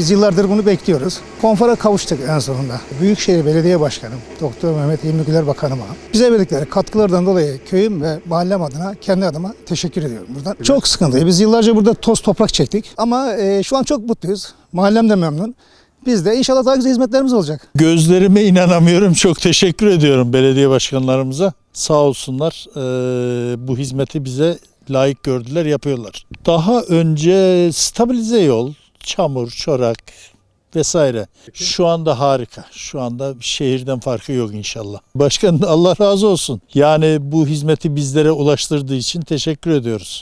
Biz yıllardır bunu bekliyoruz. Konfora kavuştuk en sonunda. Büyükşehir Belediye Başkanım Doktor Mehmet İlmi Güler Bakanıma bize verdikleri katkılardan dolayı köyüm ve mahallem adına kendi adıma teşekkür ediyorum buradan. Çok sıkıntıydı. Biz yıllarca burada toz toprak çektik ama e, şu an çok mutluyuz. Mahallem de memnun. Biz de inşallah daha güzel hizmetlerimiz olacak. Gözlerime inanamıyorum. Çok teşekkür ediyorum belediye başkanlarımıza. Sağ olsunlar eee, bu hizmeti bize layık gördüler, yapıyorlar. Daha önce stabilize yol, çamur, çorak vesaire. Şu anda harika. Şu anda şehirden farkı yok inşallah. Başkan Allah razı olsun. Yani bu hizmeti bizlere ulaştırdığı için teşekkür ediyoruz.